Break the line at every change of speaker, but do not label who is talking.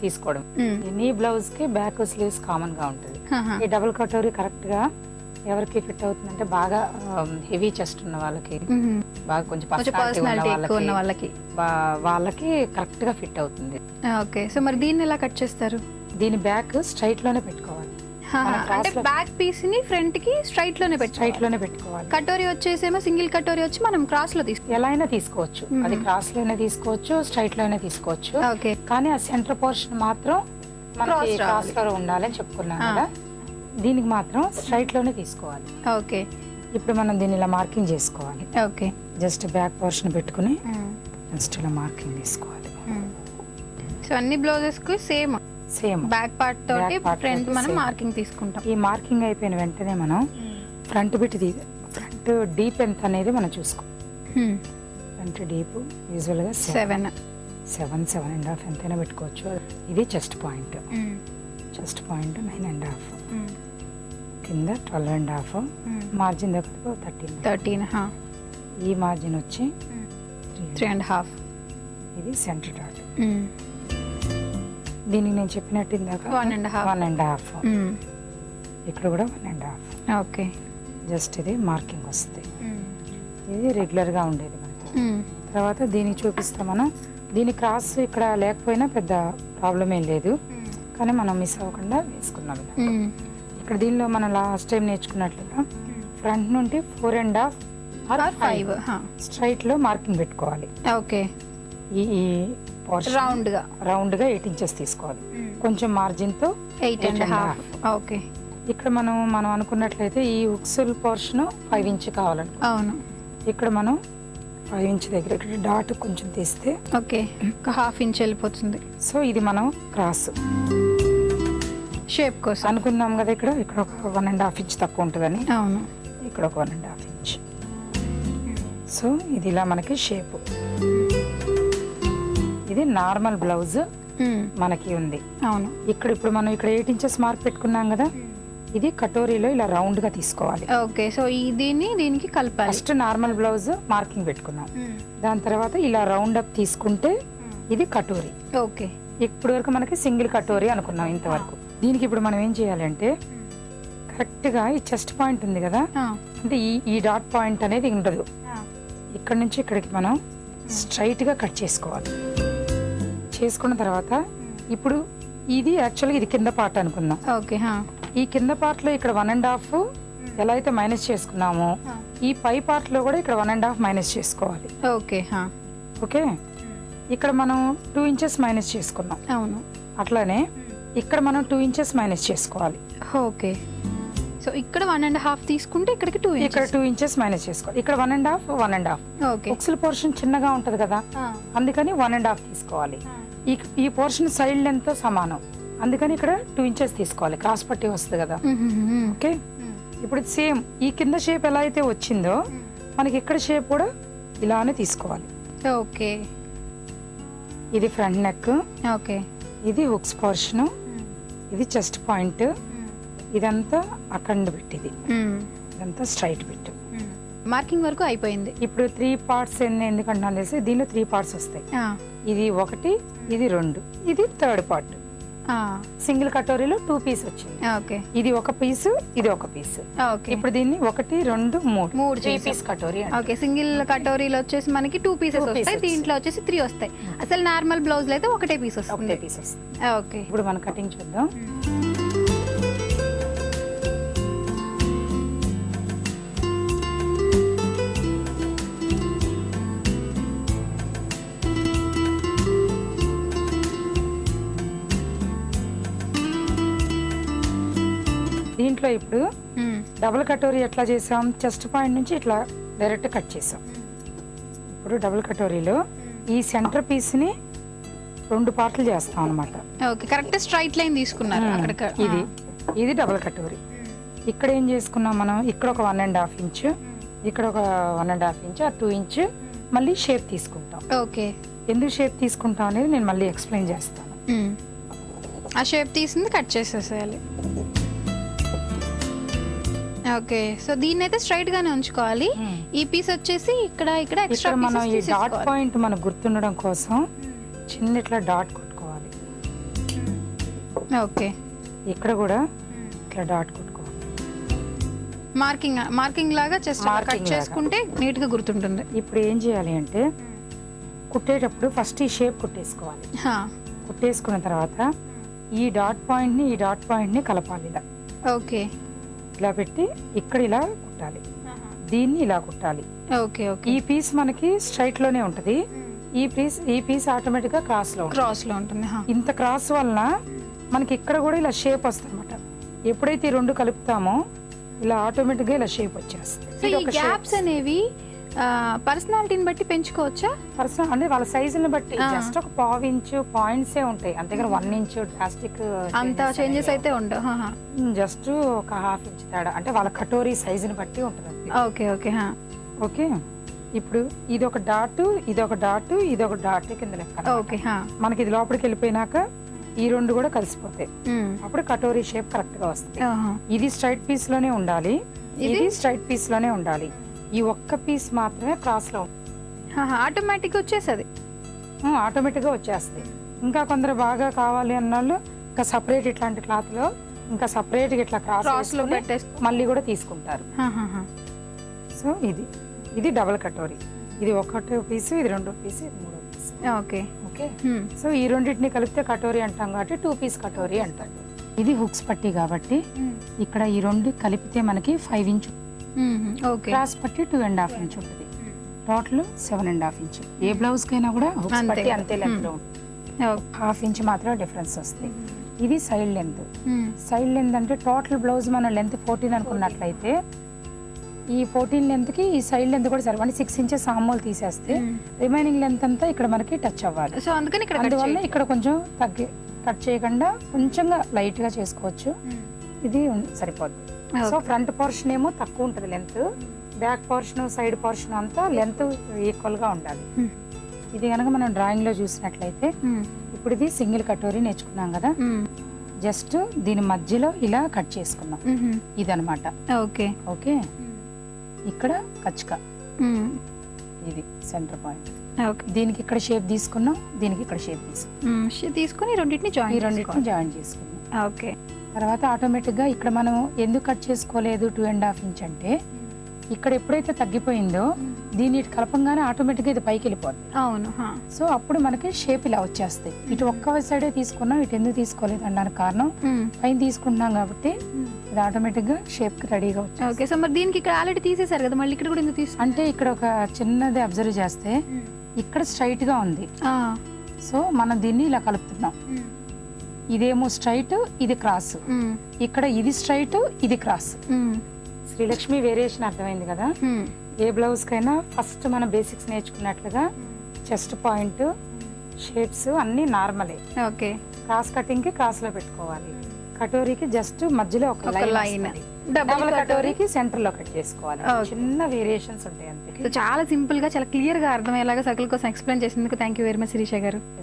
తీసుకోవడం. నీ బ్లౌజ్కి బ్యాక్ స్లీవ్స్ కామన్గా ఉంటుంది. ఈ డబుల్ కటోరీ కరెక్ట్గా ఎవరికి ఫిట్ అవుతుందంటే బాగా హెవీ చెస్ట్ ఉన్న వాళ్ళకి
మ్మ్.
బాగా కొంచెం
పర్సనాలిటీ ఉన్న
వాళ్ళకి
వాళ్ళకి.
కరెక్ట్గా ఫిట్ అవుతుంది.
ఓకే. సో మరి దీన్ని ఎలా కట్ చేస్తారు?
దీని బ్యాక్ స్ట్రైట్లోనే పెట్టుకోవాలి.
అంటే బ్యాక్ పీస్ని ఫ్రంట్కి స్ట్రైట్లోనే
స్ట్రైట్లోనే
పెట్టుకోవాలి. కటోరీ వచ్చేసేమో సింగిల్ కటోరీ వచ్చి మనం క్రాస్లో తీసుకుంటాం
ఎలా అయినా తీసుకోవచ్చు. అది క్రాస్లోనే తీసుకోవచ్చు స్ట్రైట్లోనే తీసుకోవచ్చు.
ఓకే.
కానీ ఆ సెంటర్ పోర్షన్ మాత్రం మనకి క్రాస్. లో ఉండాలని చెప్పుకున్నాం
ఆ.
కదా దీనికి మాత్రం స్ట్రైట్లోనే తీసుకోవాలి.
ఓకే.
ఇప్పుడు మనం దీన్ని ఇలా మార్కింగ్ చేసుకోవాలి.
ఓకే.
జస్ట్ బ్యాక్ పోర్షన్ పెట్టుకుని జస్ట్ ఇలా మార్కింగ్ తీసుకోవాలి.
సో అన్ని బ్లౌజెస్కు సేమ్
సేమ్.
బ్యాక్ పార్ట్ తోటి ఫ్రంట్ మనం. మార్కింగ్ తీసుకుంటాం.
ఈ మార్కింగ్ అయిపోయిన వెంటనే మనం ఫ్రంట్ బిట్ తీ ఫ్రంట్ డీప్ ఎంత అనేది మనం చూసుకో. ఫ్రంట్ డీప్ యూజువల్గా
seven
seven seven and half ఎంతైనా పెట్టుకోవచ్చు. ఇది chest point chest point nine and half కింద ట్వెల్వ్ అండ్ హాఫ్ మార్జిన్ దగ్గర థర్టీన్
థర్టీన్
ఈ మార్జిన్ వచ్చి
త్రీ అండ్ హాఫ్
ఇది సెంటర్ డాట్ దీనికి నేను చెప్పినట్టు ఇందాక.
And a half.
One and half ఇక్కడ కూడా one and half
okay
just ఇది మార్కింగ్ వస్తుంది. ఇది రెగ్యులర్గా ఉండేది మనకి. తర్వాత దీనికి చూపిస్తే మనం. దీని క్రాస్ ఇక్కడ లేకపోయినా పెద్ద ప్రాబ్లం ఏం లేదు. కానీ మనం మిస్ అవ్వకుండా వేసుకున్నాం. ఇక్కడ దీనిలో మనం లాస్ట్ టైం నేర్చుకున్నట్లుగా ఫ్రంట్ నుండి four and half or
five
five స్ట్రైట్లో marking పెట్టుకోవాలి.
ఓకే
ఈ ఈ పోర్షన్ రౌండ్గా. రౌండ్గా ఎయిట్ ఇంచెస్ తీసుకోవాలి. కొంచెం మార్జిన్తో
ఎయిట్ అండ్ హాఫ్ ఓకే
ఇక్కడ మనం మనం అనుకున్నట్లయితే ఈ ఉక్సుల్ పోర్షన్ ఫైవ్ ఇంచ్ కావాలనుకో
అవును.
ఇక్కడ మనం ఫైవ్ ఇంచ్ దగ్గర ఇక్కడ డాట్ కొంచెం తీస్తే
ఓకే ఒక హాఫ్ ఇంచ్ వెళ్ళిపోతుంది.
సో ఇది మనం క్రాస్
షేప్ కోసం.
అనుకున్నాం కదా ఇక్కడ ఇక్కడ ఒక వన్ అండ్ హాఫ్ ఇంచ్ తక్కువ ఉంటుందని.
అవును.
ఇక్కడ ఒక one and half inch so ఇది ఇలా మనకి షేప్ ఇది నార్మల్ బ్లౌజ్. మనకి ఉంది.
అవును.
ఇక్కడ ఇప్పుడు మనం ఇక్కడ ఎయిట్ ఇంచెస్ మార్క్ పెట్టుకున్నాం కదా ఇది కటోరీలో ఇలా రౌండ్గా తీసుకోవాలి.
ఓకే సో దీన్ని దీనికి కలపాలి.
ఫస్ట్ నార్మల్ బ్లౌజ్ మార్కింగ్ పెట్టుకున్నాం దాని తర్వాత ఇలా రౌండ్ అప్ తీసుకుంటే ఇది కటోరీ.
ఓకే.
ఇప్పటి వరకు మనకి సింగిల్ కటోరీ అనుకున్నాం ఇంతవరకు. దీనికి ఇప్పుడు మనం ఏం చేయాలంటే కరెక్ట్గా ఈ చెస్ట్ పాయింట్ ఉంది కదా అంటే ఈ ఈ డాట్ పాయింట్ అనేది ఉండదు. ఇక్కడ నుంచి ఇక్కడికి మనం స్ట్రైట్గా కట్ చేసుకోవాలి. చేసుకున్న తర్వాత ఇప్పుడు ఇది యాక్చువల్గా ఇది కింద పార్ట్ అనుకుందాం.
ఓకే
ఈ కింద పార్ట్లో ఇక్కడ వన్ అండ్ హాఫ్ ఎలా అయితే మైనస్ చేసుకున్నామో ఈ పై పార్ట్లో కూడా ఇక్కడ వన్ అండ్ హాఫ్ మైనస్ చేసుకోవాలి.
ఓకే
ఓకే ఇక్కడ మనం టూ ఇంచెస్ మైనస్ చేసుకున్నాం
అవును.
అట్లానే ఇక్కడ మనం టూ ఇంచెస్ మైనస్ చేసుకోవాలి.
ఓకే సో ఇక్కడ వన్ అండ్ హాఫ్ తీసుకుంటే ఇక్కడికి టూ
ఇక్కడ టూ ఇంచెస్ మైనస్ చేసుకోవాలి. ఇక్కడ one and half one and half
okay
బుక్స్ల portion చిన్నగా ఉంటది కదా? అందుకని వన్ అండ్ హాఫ్ తీసుకోవాలి. ఈ ఈ పోర్షన్ సైడ్ లెంత్తో సమానం. అందుకని ఇక్కడ టూ ఇంచెస్ తీసుకోవాలి. క్రాస్ పట్టి వస్తుంది కదా? ఓకే ఇప్పుడు సేమ్ ఈ కింద షేప్ ఎలా అయితే వచ్చిందో మనకి ఇక్కడ షేప్ కూడా ఇలానే తీసుకోవాలి.
ఓకే
ఇది ఫ్రంట్ నెక్
ఓకే
ఇది హుక్స్ పోర్షన్ ఇది చెస్ట్ పాయింట్ ఇదంతా అఖండ బిట్ ఇది ఇదంతా స్ట్రైట్ బిట్
మార్కింగ్ వరకు అయిపోయింది.
ఇప్పుడు త్రీ పార్ట్స్ ఎందుకంటే అనేసి దీనిలో త్రీ పార్ట్స్ వస్తాయి. ఇది ఒకటి ఇది రెండు ఇది థర్డ్ పార్ట్. సింగిల్ కటోరీలో టూ పీస్ వచ్చింది.
ఓకే.
ఇది ఒక పీస్ ఇది ఒక పీస్.
ఓకే.
ఇప్పుడు దీన్ని ఒకటి రెండు మూడు.
మూడు
three. Piece katori.
Okay single కటోరీలో వచ్చేసి మనకి టూ పీసెస్ వస్తాయి. దీంట్లో వచ్చేసి త్రీ వస్తాయి. అసలు నార్మల్ బ్లౌజ్ అయితే ఒకటే పీస్
ఒకటే
వస్తుంది
పీస్ వస్తుంది.
ఓకే.
ఇప్పుడు మనం కటింగ్ చూద్దాం. దీంట్లో ఇప్పుడు డబుల్ కటోరీ ఎట్లా చేసాం? చెస్ట్ పాయింట్ నుంచి ఇట్లా డైరెక్ట్ కట్ చేసాం. ఇప్పుడు డబుల్ కటోరీలో ఈ సెంటర్ పీస్ని రెండు పార్ట్లు చేస్తాం అన్నమాట.
ఓకే కరెక్ట్ స్ట్రైట్ లైన్ తీసుకున్నారు అక్కడ
ఇది. ఇది డబుల్ కటోరీ. ఇక్కడ ఏం చేసుకున్నాం మనం? ఇక్కడ ఒక వన్ అండ్ హాఫ్ ఇంచ్ ఇక్కడ ఒక వన్ అండ్ హాఫ్ ఇంచ్ ఆ టూ ఇంచ్ మళ్ళీ షేప్ తీసుకుంటాం.
ఓకే.
ఎందుకు షేప్ తీసుకుంటాం అనేది నేను మళ్ళీ ఎక్స్ప్లెయిన్ చేస్తాను.
ఆ షేప్ తీసింది కట్ చేసేసేయాలి. ఓకే. సో దీన్ని అయితే స్ట్రైట్ గానే ఉంచుకోవాలి. ఈ పీస్ వచ్చేసి ఇక్కడ ఇక్కడ ఎక్స్ట్రా
మనం ఈ డాట్ పాయింట్ మనకు గుర్తుండడం కోసం చిన్న ఇట్లా డాట్ కొట్టుకోవాలి.
ఓకే.
ఇక్కడ కూడా ఇట్లా డాట్ కొట్టుకోవాలి.
మార్కింగ్ మార్కింగ్ లాగా జస్ట్ కట్. చేసుకుంటే నీట్గా గుర్తుంటుంది.
ఇప్పుడు ఏం చేయాలి అంటే కుట్టేటప్పుడు ఫస్ట్ ఈ షేప్ కుట్టేసుకోవాలి. కుట్టేసుకున్న తర్వాత ఈ డాట్ పాయింట్ని ఈ డాట్ పాయింట్ని కలపాలి ఇలా.
ఓకే.
ఇలా పెట్టి ఇక్కడ ఇలా కుట్టాలి. దీన్ని ఇలా కుట్టాలి.
Okay okay.
ఈ పీస్ మనకి స్ట్రైట్లోనే ఉంటది. ఈ పీస్ ఈ పీస్ ఆటోమేటిక్గా క్రాస్లో ఉంటుంది.
క్రాస్లో ఉంటుంది.
ఇంత క్రాస్ వలన మనకి ఇక్కడ కూడా ఇలా షేప్ వస్తుంది అనమాట ఎప్పుడైతే ఈ రెండు కలుపుతామో ఇలా ఆటోమేటిక్గా ఇలా షేప్ వచ్చేస్తుంది.
గ్యాప్స్ అనేవి పర్సనాలిటీని బట్టి పెంచుకోవచ్చా
పర్సనల్ అంటే వాళ్ళ సైజుని బట్టి. జస్ట్ ఒక పావు ఇంచు పాయింట్స్ ఏ ఉంటాయి అంతేగాని వన్ ఇంచు డ్రాస్టిక్
అంత చేంజెస్ అయితే ఉండవు.
జస్ట్ ఒక హాఫ్ ఇంచ్ తేడా అంటే వాళ్ళ కటోరీ సైజుని బట్టి ఉంటుంది.
ఓకే ఓకే హా.
ఓకే ఇప్పుడు ఇది ఒక డాట్ ఇది ఒక డాట్ ఇది ఒక డాట్ కింద లెక్క.
ఓకే హా.
మనకి ఇది లోపలికి వెళ్ళిపోయినాక ఈ రెండు కూడా కలిసిపోతాయి. అప్పుడు కటోరీ షేప్ కరెక్ట్గా వస్తుంది. ఇది స్ట్రైట్ పీస్లోనే ఉండాలి?
ఇది
స్ట్రైట్ పీస్లోనే ఉండాలి ఈ ఒక్క పీస్ మాత్రమే క్రాస్లో
హా, హా. ఆటోమేటిక్ వచ్చేసది
ఆటోమేటిక్గా వచ్చేస్తాయి ఇంకా కొందరు బాగా కావాలి అన్న వాళ్ళు ఇంకా సపరేట్ ఇట్లాంటి క్లాత్లో ఇంకా సపరేట్గా ఇట్లా
క్రాస్లో
మళ్ళీ కూడా తీసుకుంటారు. సో ఇది ఇది డబల్ కటోరీ. ఇది ఒకటో పీస్ ఇది రెండో పీస్ ఇది మూడో పీస్
ఓకే.
ఓకే. సో ఈ రెండింటిని కలిపితే కటోరీ అంటాం కాబట్టి టూ పీస్ కటోరీ అంటారు. ఇది హుక్స్ పట్టి కాబట్టి. ఇక్కడ ఈ రెండు కలిపితే మనకి ఫైవ్ ఇంచ్ క్రాస్ పట్టి టూ అండ్ హాఫ్ ఇంచ్ ఉంటుంది total seven and half inch A blouse కైనా కూడా హుక్స్ పట్టి. అంతే లెంత్. హాఫ్ ఇంచ్ మాత్రం డిఫరెన్స్ వస్తుంది ఇది సైడ్ లెంత్. సైడ్ లెంత్ అంటే టోటల్ బ్లౌజ్ మన లెంత్ ఫోర్టీన్ అనుకున్నట్లయితే ఈ ఫోర్టీన్ లెంత్కి ఈ సైడ్ లెంత్ కూడా సరే అంటే సిక్స్ ఇంచెస్ ఆమోల్ తీసేస్తే. రిమైనింగ్ లెంత్ అంతా ఇక్కడ మనకి టచ్ అవ్వాలి
సో అందుకని ఇక్కడ
అందువల్ల. ఇక్కడ కొంచెం తగ్గి కట్ చేయకుండా కొంచెంగా లైట్గా చేసుకోవచ్చు. ఇది సరిపోద్ది. సో ఫ్రంట్ పోర్షన్ ఏమో తక్కువ ఉంటుంది length back portion side portion అంతా లెంత్ ఈక్వల్గా ఉండాలి.
మ్మ్.
ఇది కనుక మనం డ్రాయింగ్లో చూసినట్లయితే
మ్మ్.
ఇప్పుడు ఇది సింగిల్ కటోరీ నేర్చుకున్నాం కదా. జస్ట్ దీని మధ్యలో ఇలా కట్ చేసుకున్నాం.
మ్మ్.
ఇదనమాట.
ఓకే
ఓకే ఇక్కడ కచ్క. ఇది సెంటర్ పాయింట్
ఓకే
దీనికి ఇక్కడ షేప్ తీసుకున్నాం దీనికి ఇక్కడ షేప్ తీసుకున్నాం.
తీసుకొని రెండింటిని జాయిన్
రెండింటిని జాయిన్ చేసుకున్నాం.
ఓకే
తర్వాత ఆటోమేటిక్గా ఇక్కడ మనం ఎందుకు కట్ చేసుకోలేదు టూ అండ్ హాఫ్ ఇంచ్ అంటే ఇక్కడ ఎప్పుడైతే తగ్గిపోయిందో దీన్ని ఇటు కలపంగానే ఆటోమేటిక్గా ఇది పైకి వెళ్ళిపోద్ది
అవును.
సో అప్పుడు మనకి షేప్ ఇలా వచ్చేస్తాయి ఇటు ఒక్క సైడే తీసుకున్నాం ఇటు ఎందుకు తీసుకోలేదు అనడానికి కారణం. పైన తీసుకుంటున్నాం కాబట్టి. ఇది ఆటోమేటిక్గా షేప్కి రెడీగా వచ్చేస్తుంది
ఓకే సో మరి దీనికి ఇక్కడ ఆల్రెడీ తీసేశారు కదా మళ్ళీ ఇక్కడ కూడా ఎందుకు తీసు
అంటే ఇక్కడ ఒక చిన్నది అబ్జర్వ్ చేస్తే ఇక్కడ స్ట్రైట్గా ఉంది. సో మనం దీన్ని ఇలా కలుపుతున్నాం. ఇదేమో స్ట్రైట్ ఇది క్రాస్. ఇక్కడ ఇది స్ట్రైట్ ఇది క్రాస్. శ్రీలక్ష్మి వేరియేషన్ అర్థమైంది కదా. ఏ బ్లౌజ్ కైనా ఫస్ట్ మన బేసిక్స్ నేర్చుకున్నట్లుగా చెస్ట్ పాయింట్ షేప్స్ అన్ని నార్మలే.
ఓకే.
క్రాస్ కటింగ్కి క్రాస్లో పెట్టుకోవాలి. కటోరీకి జస్ట్ మధ్యలో ఒక లైన్. డబుల్
డబుల్ కటోరీ.
కటోరీకి సెంటర్లో కట్ చేసుకోవాలి. చిన్న వేరియేషన్స్ ఉంటాయి అంతే.
చాలా సింపుల్గా చాలా క్లియర్గా అర్థమయ్యేలాగా సర్కిల్ కోసం ఎక్స్ప్లెయిన్ చేసినందుకు thank you very much Sirisha garu.